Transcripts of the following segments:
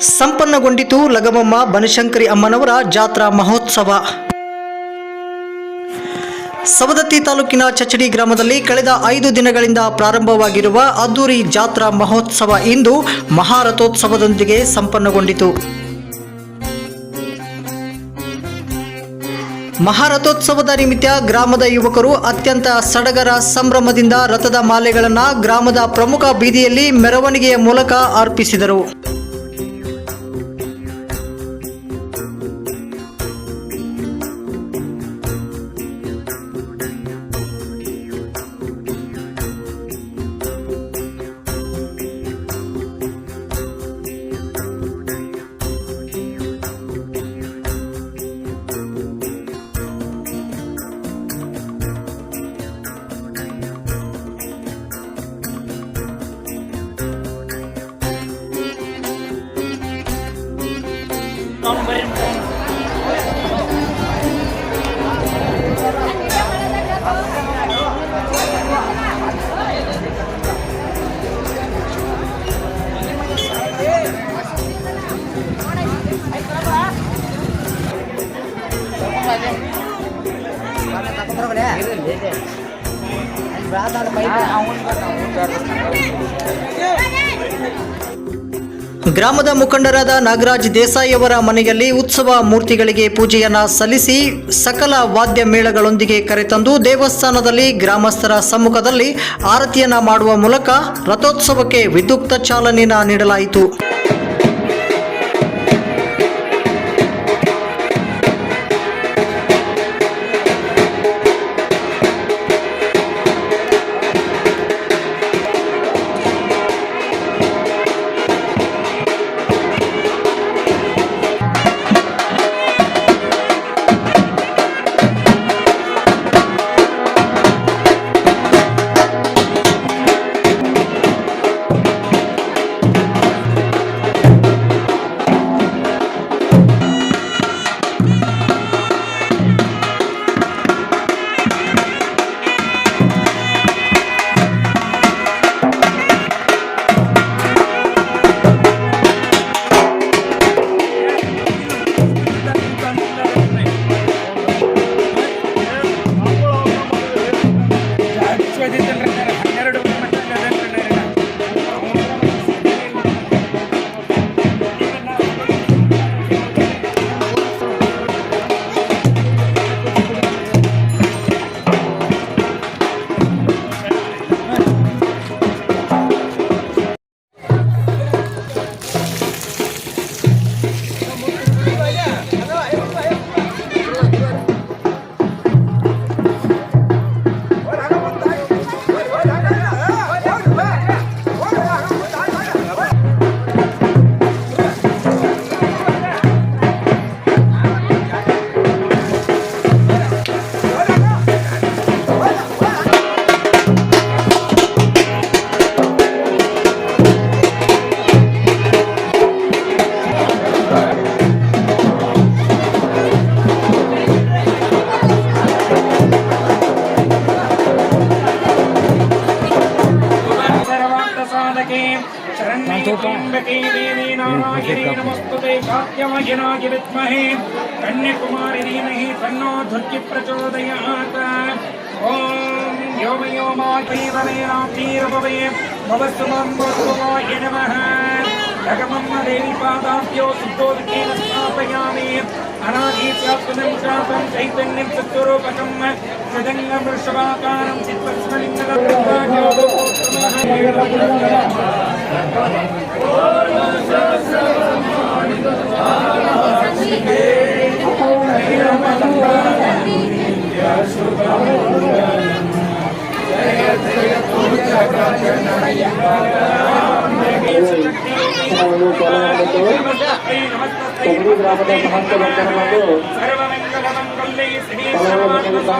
ಸಂಪನ್ನಗೊಂಡಿತು ಲಗಮಮ್ಮ ಬನಶಂಕರಿ ಅಮ್ಮನವರ ಜಾತ್ರಾ ಮಹೋತ್ಸವ. ಸವದತ್ತಿ ತಾಲೂಕಿನ ಚಚಡಿ ಗ್ರಾಮದಲ್ಲಿ ಕಳೆದ ಐದು ದಿನಗಳಿಂದ ಪ್ರಾರಂಭವಾಗಿರುವ ಅದ್ದೂರಿ ಜಾತ್ರಾ ಮಹೋತ್ಸವ ಇಂದು ಮಹಾರಥೋತ್ಸವದೊಂದಿಗೆ ಸಂಪನ್ನಗೊಂಡಿತು. ಮಹಾರಥೋತ್ಸವದ ನಿಮಿತ್ತ ಗ್ರಾಮದ ಯುವಕರು ಅತ್ಯಂತ ಸಡಗರ ಸಂಭ್ರಮದಿಂದ ರಥದ ಮಾಲೆಗಳನ್ನು ಗ್ರಾಮದ ಪ್ರಮುಖ ಬೀದಿಯಲ್ಲಿ ಮೆರವಣಿಗೆಯ ಮೂಲಕ ಅರ್ಪಿಸಿದರು. ಗ್ರಾಮದ ಮುಖಂಡರಾದ ನಾಗರಾಜ್ ದೇಸಾಯಿ ಅವರ ಮನೆಯಲ್ಲಿ ಉತ್ಸವ ಮೂರ್ತಿಗಳಿಗೆ ಪೂಜೆಯನ್ನ ಸಲ್ಲಿಸಿ ಸಕಲ ವಾದ್ಯ ಮೇಳಗಳೊಂದಿಗೆ ಕರೆತಂದು ದೇವಸ್ಥಾನದಲ್ಲಿ ಗ್ರಾಮಸ್ಥರ ಸಮ್ಮುಖದಲ್ಲಿ ಆರತಿಯನ್ನ ಮಾಡುವ ಮೂಲಕ ರಥೋತ್ಸವಕ್ಕೆ ವಿದ್ಯುಕ್ತ ಚಾಲನೆಯನ್ನ ನೀಡಲಾಯಿತು. ॐ व्योमयोमातीरभवे भवस्तुमं भवस्तुवाय नमः भगवन्न देवी पादाभ्यो शुद्धोदकेन स्थापयामि अनादीस्यात्मनं शापं चैतन्यं सत्स्वरूपकं सदङ्गं वृषभाकारं चित्तस्मलिङ्गं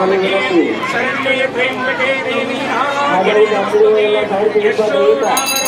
ಆದರೆ ಈ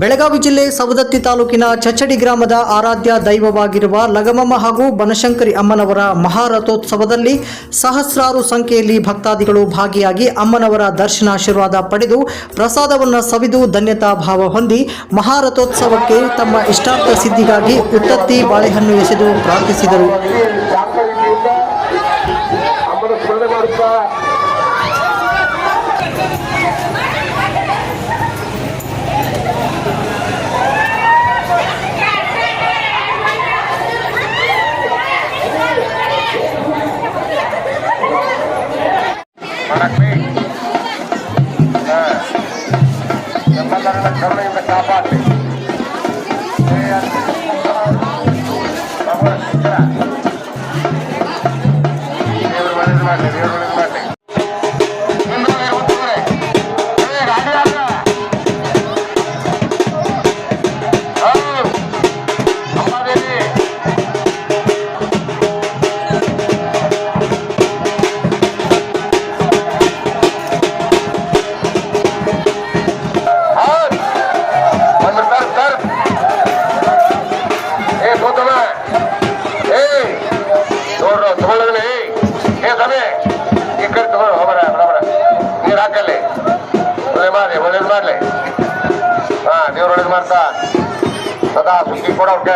ಬೆಳಗಾವಿ ಜಿಲ್ಲೆ ಸವದತ್ತಿ ತಾಲೂಕಿನ ಚಚಡಿ ಗ್ರಾಮದ ಆರಾಧ್ಯ ದೈವವಾಗಿರುವ ಲಗಮಮ್ಮ ಹಾಗೂ ಬನಶಂಕರಿ ಅಮ್ಮನವರ ಮಹಾರಥೋತ್ಸವದಲ್ಲಿ ಸಹಸ್ರಾರು ಸಂಖ್ಯೆಯಲ್ಲಿ ಭಕ್ತಾದಿಗಳು ಭಾಗಿಯಾಗಿ ಅಮ್ಮನವರ ದರ್ಶನ ಆಶೀರ್ವಾದ ಪಡೆದು ಪ್ರಸಾದವನ್ನು ಸವಿದು ಧನ್ಯತಾ ಭಾವ ಹೊಂದಿ ಮಹಾರಥೋತ್ಸವಕ್ಕೆ ತಮ್ಮ ಇಷ್ಟಾರ್ಥ ಸಿದ್ಧಿಗಾಗಿ ಉತ್ತತ್ತಿ ಬಾಳೆಹಣ್ಣು ಎಸೆದು ಪ್ರಾರ್ಥಿಸಿದರು.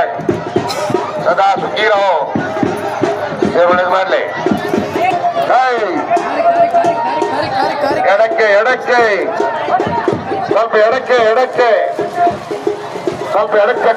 ಅವ್ರ ಸದಾ ಸುಖಿ ರಹೋ ಒಳ್ಳೇದು ಮಾಡ್ಲಿ! ಎಡಕ್ಕೆ ಎಡಕ್ಕೆ. ಸ್ವಲ್ಪ ಎಡಕ್ಕೆ ಎಡಕ್ಕೆ. ಸ್ವಲ್ಪ ಎಡಕ್ಕೆ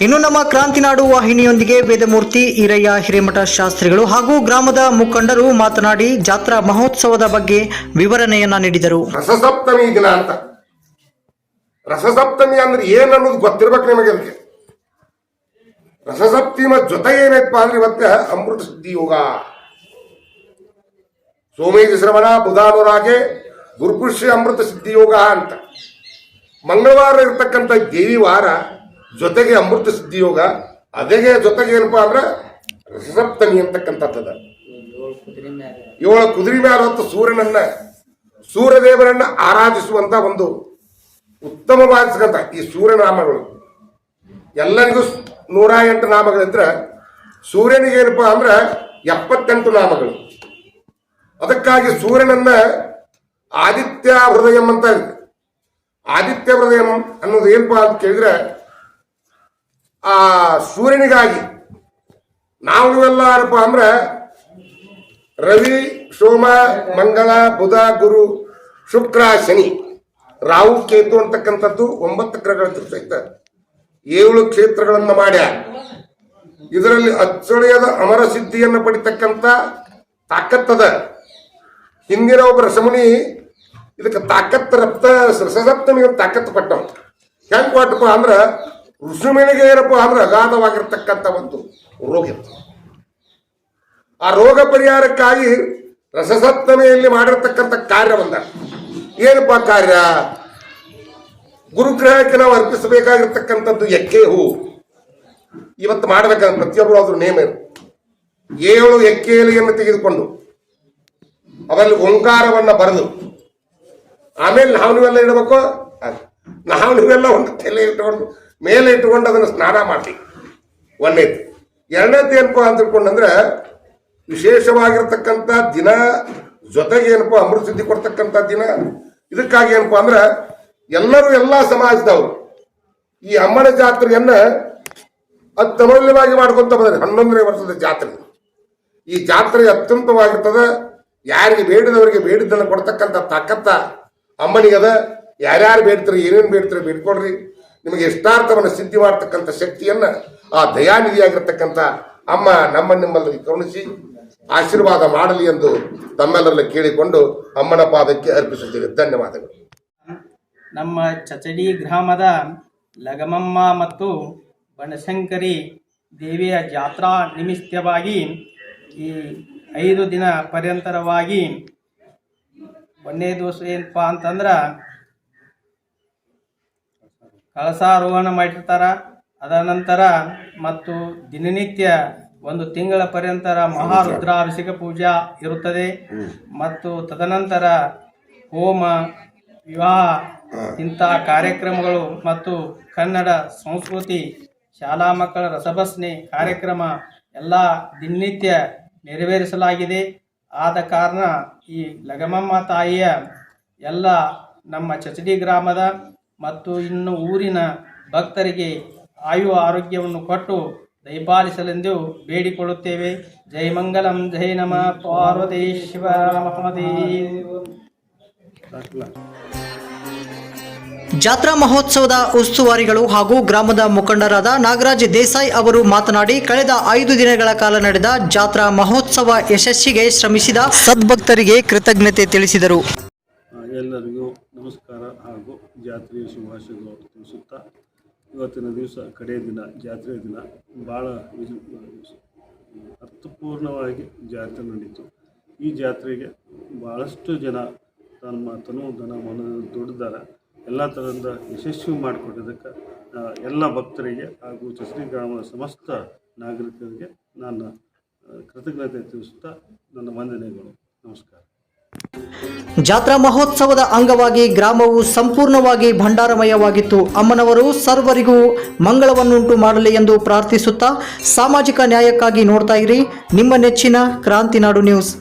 ಇನ್ನು ನಮ್ಮ ಕ್ರಾಂತಿನಾಡು ವಾಹಿನಿಯೊಂದಿಗೆ ವೇದಮೂರ್ತಿ ಈರಯ್ಯ ಹಿರೇಮಠ ಶಾಸ್ತ್ರಿಗಳು ಹಾಗೂ ಗ್ರಾಮದ ಮುಖಂಡರು ಮಾತನಾಡಿ ಜಾತ್ರಾ ಮಹೋತ್ಸವದ ಬಗ್ಗೆ ವಿವರಣೆಯನ್ನ ನೀಡಿದರು. ರಸಸಪ್ತಮಿ ದಿನ ಅಂತ. ರಸಸಪ್ತಮಿ ಅಂದ್ರೆ ಏನ್ ಅನ್ನೋದು ಗೊತ್ತಿರ್ಬೇಕು ನಿಮಗೆ ಅದಕ್ಕೆ. ರಸಸಪ್ತಿಮ ಜೊತೆ ಅಂದ್ರೆ ಇವತ್ತೆ ಅಮೃತ ಸಿದ್ಧಿ ಯೋಗ. ಸೋಮೇಜ ಶ್ರವಣ, ಬುಧಾನುರಾಗೆ ಗುರುಪುಷ್ಯ ಅಮೃತ ಸಿದ್ಧಿ ಯೋಗ ಅಂತ. ಮಂಗಳವಾರ ಇರ್ತಕ್ಕಂಥ ದೇವಿ ವಾರ ಜೊತೆಗೆ ಅಮೃತ ಸಿದ್ಧಿ ಯೋಗ ಅದೇಗೆ ಜೊತೆಗೆ ಏನಪ್ಪಾ ಅಂದ್ರೆ ರಸಸಪ್ತಮಿ ಅಂತಕ್ಕಂಥದ್ದದ. ಏಳು ಕುದುರೆ ಮೇಲೆ ಹೊತ್ತು ಸೂರ್ಯನನ್ನ, ಸೂರ್ಯದೇವರನ್ನ ಆರಾಧಿಸುವಂತ ಒಂದು ಉತ್ತಮವಾಗಿರ್ತಕ್ಕಂಥ ಈ ಸೂರ್ಯನಾಮಗಳು ಎಲ್ಲರಿಗೂ ನೂರ ಎಂಟು ನಾಮಗಳಿದ್ರೆ ಸೂರ್ಯನಿಗೆ ಏನಪ್ಪಾ ಅಂದ್ರೆ ಎಪ್ಪತ್ತೆಂಟು ನಾಮಗಳು. ಅದಕ್ಕಾಗಿ ಸೂರ್ಯನನ್ನ ಆದಿತ್ಯ ಹೃದಯಂ ಅಂತ ಇದೆ ಆದಿತ್ಯ ಹೃದಯಂ ಅನ್ನೋದು ಏನಪ್ಪ ಅಂತ ಕೇಳಿದ್ರೆ, ಆ ಸೂರ್ಯನಿಗಾಗಿ ನಾವು ನೀವೆಲ್ಲ ಏನಪ್ಪ ಅಂದ್ರೆ ರವಿ, ಸೋಮ, ಮಂಗಳ, ಬುಧ, ಗುರು, ಶುಕ್ರ, ಶನಿ, ರಾಹು, ಕೇತು ಅಂತಕ್ಕಂಥದ್ದು ಒಂಬತ್ತು ಗ್ರಹಗಳ ಸಹಿತ ಏಳು ಕ್ಷೇತ್ರಗಳನ್ನು ಮಾಡ್ಯ ಇದರಲ್ಲಿ ಅಚ್ಚಳಿಯದ ಅಮರ ಸಿದ್ಧಿಯನ್ನು ಪಡಿತಕ್ಕಂಥ ತಾಕತ್ತದ ಹಿಂದಿನ ಒಬ್ಬ ರಸಮುನಿ, ಇದಕ್ಕೆ ತಾಕತ್ತು ರಕ್ತ, ರಸಸಪ್ತಮಿಗೆ ತಾಕತ್ತು ಕೊಟ್ಟವ ಹೆಂಗೆ ಕೊಟ್ಟಪ್ಪ ಅಂದ್ರೆ ಋಷುಮನಿಗೆ ಏನಪ್ಪ ಅಂದ್ರೆ ಅಗಾಧವಾಗಿರ್ತಕ್ಕಂಥ ಒಂದು ರೋಗ ಇತ್ತು. ಆ ರೋಗ ಪರಿಹಾರಕ್ಕಾಗಿ ರಸಸಪ್ತಮಿಯಲ್ಲಿ ಮಾಡಿರ್ತಕ್ಕಂಥ ಕಾರ್ಯ ಒಂದ. ಏನಪ್ಪ ಕಾರ್ಯ? ಗುರುಗ್ರಹಕ್ಕೆ ನಾವು ಅರ್ಪಿಸಬೇಕಾಗಿರ್ತಕ್ಕಂಥದ್ದು ಎಕ್ಕೆ ಹೂ ಇವತ್ತು ಮಾಡಬೇಕಂದ್ರೆ ಪ್ರತಿಯೊಬ್ಬರು ಅದ್ರ ನೇಮ ಏಳು ಎಲೆಯನ್ನು ತೆಗೆದುಕೊಂಡು ಅದರಲ್ಲಿ ಓಂಕಾರವನ್ನ ಬರೆದು. ಆಮೇಲೆ ನಾವು ನೀವೆಲ್ಲ ಇಡಬೇಕು. ನಾವು ನೀವೆಲ್ಲ ಒಂದು ತಲೆ ಇಟ್ಕೊಂಡು, ಮೇಲೆ ಇಟ್ಟುಕೊಂಡು ಅದನ್ನು ಸ್ನಾನ ಮಾಡಿ ಒಂದನೇದು ಎರಡನೇದು ಏನಪ್ಪ ಅಂತ ತಿಳ್ಕೊಂಡಂದ್ರೆ, ವಿಶೇಷವಾಗಿರ್ತಕ್ಕಂಥ ದಿನ, ಜೊತೆಗೆ ಏನಪ್ಪ ಅಮೃತ ಸಿದ್ಧಿ ಕೊಡ್ತಕ್ಕಂಥ ದಿನ. ಇದಕ್ಕಾಗಿ ಏನಪ್ಪ ಅಂದ್ರೆ, ಎಲ್ಲರೂ ಎಲ್ಲ ಸಮಾಜದವರು, ಈ ಅಮ್ಮನ ಜಾತ್ರೆಯನ್ನ ಅತ್ಯಮೂಲ್ಯವಾಗಿ ಮಾಡ್ಕೊಂತ ಬಂದ್ರೆ ಹನ್ನೊಂದನೇ ವರ್ಷದ ಜಾತ್ರೆ. ಈ ಜಾತ್ರೆ ಅತ್ಯಂತವಾಗಿರ್ತದ. ಯಾರಿಗೆ ಬೇಡದವರಿಗೆ ಬೇಡಿದ್ದನ್ನು ಕೊಡ್ತಕ್ಕಂಥ ತಾಕತ್ತ ಅಮ್ಮನಿಗದ ಯಾರ್ಯಾರು ಬೇಡ್ತಾರೆ, ಏನೇನು ಬೇಡ್ತಾರೆ ಬೇಡ್ಕೊಡ್ರಿ ನಿಮಗೆ ಇಷ್ಟಾರ್ಥವನ್ನು ಸಿದ್ಧಿ ಮಾಡ್ತಕ್ಕಂಥ ಶಕ್ತಿಯನ್ನ ಆ ದಯಾನಿಧಿಯಾಗಿರ್ತಕ್ಕಂಥ ಅಮ್ಮ ನಮ್ಮ ನಿಮ್ಮಲ್ಲಿ ಕರುಣಿಸಿ, ಆಶೀರ್ವಾದ ಮಾಡಲಿ ಎಂದು ತಮ್ಮೆಲ್ಲರಲ್ಲಿ ಕೇಳಿಕೊಂಡು ಅಮ್ಮನ ಪಾದಕ್ಕೆ ಅರ್ಪಿಸುತ್ತೇವೆ. ಧನ್ಯವಾದಗಳು. ನಮ್ಮ ಚಚಡಿ ಗ್ರಾಮದ ಲಗಮಮ್ಮ ಮತ್ತು ಬನಶಂಕರಿ ದೇವಿಯ ಜಾತ್ರಾ ನಿಮಿತ್ತವಾಗಿ ಈ ಐದು ದಿನ ಪರ್ಯಂತರವಾಗಿ ಒಂದನೇ ದಿವಸ ಏನಪ್ಪ ಅಂತಂದ್ರೆ ಕಳಸಾರೋಹಣ ಮಾಡಿರ್ತಾರೆ. ಅದರ ನಂತರ ಮತ್ತು ದಿನನಿತ್ಯ ಒಂದು ತಿಂಗಳ ಪರ್ಯಂತರ ಮಹಾರುದ್ರಾಭಿಷೇಕ ಪೂಜಾ ಇರುತ್ತದೆ. ಮತ್ತು ತದನಂತರ ಹೋಮ, ವಿವಾಹ ಇಂಥ ಕಾರ್ಯಕ್ರಮಗಳು ಮತ್ತು ಕನ್ನಡ ಸಂಸ್ಕೃತಿ, ಶಾಲಾ ಮಕ್ಕಳ ರಸಭಸ್ನೆ ಕಾರ್ಯಕ್ರಮ, ಎಲ್ಲ ದಿನನಿತ್ಯ ನೆರವೇರಿಸಲಾಗಿದೆ. ಆದ ಕಾರಣ ಈ ಲಗಮಮ್ಮ ತಾಯಿಯ ಎಲ್ಲ ನಮ್ಮ ಚಚಡಿ ಗ್ರಾಮದ ಮತ್ತು ಇನ್ನು ಊರಿನ ಭಕ್ತರಿಗೆ ಆಯು ಆರೋಗ್ಯವನ್ನು ಕೊಟ್ಟು ದಯಪಾಲಿಸಲೆಂದು ಬೇಡಿಕೊಳ್ಳುತ್ತೇವೆ. ಜೈ ಮಂಗಲಂ, ಜೈ ನಮ. ಪಾರ್ವತಿ ಶಿವ ಜಾತ್ರಾ ಮಹೋತ್ಸವದ ಉಸ್ತುವಾರಿಗಳು ಹಾಗೂ ಗ್ರಾಮದ ಮುಖಂಡರಾದ ನಾಗರಾಜ್ ದೇಸಾಯಿ ಅವರು ಮಾತನಾಡಿ, ಕಳೆದ ಐದು ದಿನಗಳ ಕಾಲ ನಡೆದ ಜಾತ್ರಾ ಮಹೋತ್ಸವ ಯಶಸ್ಸಿಗೆ ಶ್ರಮಿಸಿದ ಸದ್ಭಕ್ತರಿಗೆ ಕೃತಜ್ಞತೆ ತಿಳಿಸಿದರು. ಎಲ್ಲರಿಗೂ ನಮಸ್ಕಾರ ಹಾಗೂ ಜಾತ್ರೆಯ ಶುಭಾಶಯಗಳು ತಿಳಿಸುತ್ತಾ, ಇವತ್ತಿನ ದಿವಸ ಕಡೆಯ ದಿನ, ಜಾತ್ರೆಯ ದಿನ ಭಾಳ ಅರ್ಥಪೂರ್ಣವಾಗಿ ಜಾತ್ರೆ ನಡೀತು. ಈ ಜಾತ್ರೆಗೆ ಭಾಳಷ್ಟು ಜನ ತಮ್ಮ ತನು ಮನ ದುಡ್ದಾರ. ಎಲ್ಲ ಥರದಿಂದ ಯಶಸ್ವಿ ಮಾಡಿಕೊಟ್ಟಿದ್ದಕ್ಕೆ ಎಲ್ಲ ಭಕ್ತರಿಗೆ ಹಾಗೂ ಚಸರಿ ಗ್ರಾಮದ ಸಮಸ್ತ ನಾಗರಿಕರಿಗೆ ನಾನು ಕೃತಜ್ಞತೆ ತಿಳಿಸುತ್ತಾ ನನ್ನ ವಂದನೆಗಳು. ನಮಸ್ಕಾರ. ಜಾತ್ರಾ ಮಹೋತ್ಸವದ ಅಂಗವಾಗಿ ಗ್ರಾಮವು ಸಂಪೂರ್ಣವಾಗಿ ಭಂಡಾರಮಯವಾಗಿತ್ತು. ಅಮ್ಮನವರು ಸರ್ವರಿಗೂ ಮಂಗಳವನ್ನುಂಟು ಮಾಡಲಿ ಎಂದು ಪ್ರಾರ್ಥಿಸುತ್ತಾ ಸಾಮಾಜಿಕ ನ್ಯಾಯಕ್ಕಾಗಿ ನೋಡ್ತಾ ಇರಿ. ನಿಮ್ಮ ನೆಚ್ಚಿನ ಕ್ರಾಂತಿನಾಡು ನ್ಯೂಸ್.